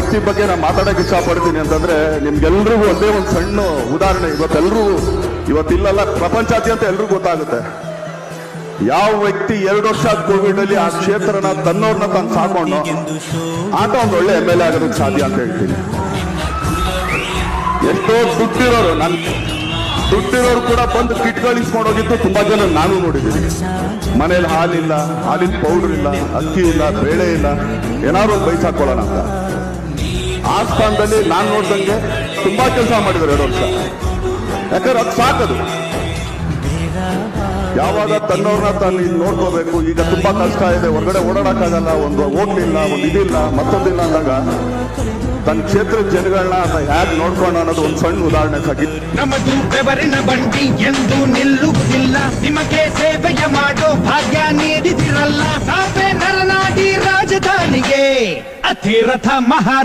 ವ್ಯಕ್ತಿ ಬಗ್ಗೆ ನಾನು ಮಾತಾಡಕ್ಕೆ ಇಷ್ಟಪಡ್ತೀನಿ ಅಂತಂದ್ರೆ ನಿಮ್ಗೆಲ್ರಿಗೂ ಒಂದೇ ಒಂದು ಸಣ್ಣ ಉದಾಹರಣೆ. ಇವತ್ತೆಲ್ಲರೂ ಇವತ್ತಿಲ್ಲಲ್ಲ, ಪ್ರಪಂಚಾದ್ಯಂತ ಎಲ್ರಿಗೂ ಗೊತ್ತಾಗುತ್ತೆ. ಯಾವ ವ್ಯಕ್ತಿ ಎರಡು ವರ್ಷ ಕೋವಿಡ್ ಅಲ್ಲಿ ಆ ಕ್ಷೇತ್ರನ ತನ್ನವ್ರನ್ನ ತಾನು ಸಾಕೊಂಡು ಆತ ಒಂದು ಒಳ್ಳೆ ಎಂ ಎಲ್ ಎ ಆಗೋದಕ್ಕೆ ಸಾಧ್ಯ ಅಂತ ಹೇಳ್ತೀನಿ. ಎಷ್ಟೋ ದುಡ್ಡಿರೋರು, ನನ್ ದುಡ್ಡಿರೋರು ಕೂಡ ಬಂದು ಕಿಟ್ ಹೋಗಿದ್ದು ತುಂಬಾ ಜನ ನಾನು ನೋಡಿದ್ದೀನಿ. ಮನೇಲಿ ಹಾಲಿಲ್ಲ, ಹಾಲಿನ ಪೌಡರ್ ಇಲ್ಲ, ಅಕ್ಕಿ ಇಲ್ಲ, ಬೇಳೆ ಇಲ್ಲ, ಏನಾದ್ರು ಬೈಸಾಕೊಳ್ಳೋಣ ಅಂತ. ಆ ಸ್ಥಾನದಲ್ಲಿ ನಾನು ನೋಡ್ದಂಗೆ ತುಂಬಾ ಕೆಲಸ ಮಾಡಿದ್ರು ಎರಡು ವರ್ಷ. ಯಾಕಂದ್ರೆ ಅದು ಸಾಕದು. ಯಾವಾಗ ತನ್ನವ್ರನ್ನ ತಾನು ನೋಡ್ಕೋಬೇಕು, ಈಗ ತುಂಬಾ ಕಷ್ಟ ಇದೆ. ಹೊರಗಡೆ ಓಡಾಡಕ್ಕಾಗಲ್ಲ, ಒಂದು ಹೋಗ್ಲಿಲ್ಲ ಒಂದು ಇದಿಲ್ಲ, ಮತ್ತೊಂದಿಲ್ಲ ಅಂದಾಗ ತನ್ನ ಕ್ಷೇತ್ರದ ಜನಗಳನ್ನ ಹೇಗೆ ನೋಡ್ಕೊಂಡು ಅನ್ನೋದು ಒಂದು ಸಣ್ಣ ಉದಾಹರಣೆ ಸಾಕಿ. ನಮ್ಮದು ಬೆವರಿನ ಬಂಡಿ ಎಂದು ನಿಲ್ಲುವುದಿಲ್ಲ. ನಿಮಗೆ ಸೇವೆಯ ಮಾಡೋ ಭಾಗ್ಯ ನೀಡಿದಿರಲ್ಲ. ಸಾಪೆ ನರನಾಡಿ ರಾಜಧಾನಿಗೆ ಅತಿರಥ ಮಹಾರಾಜ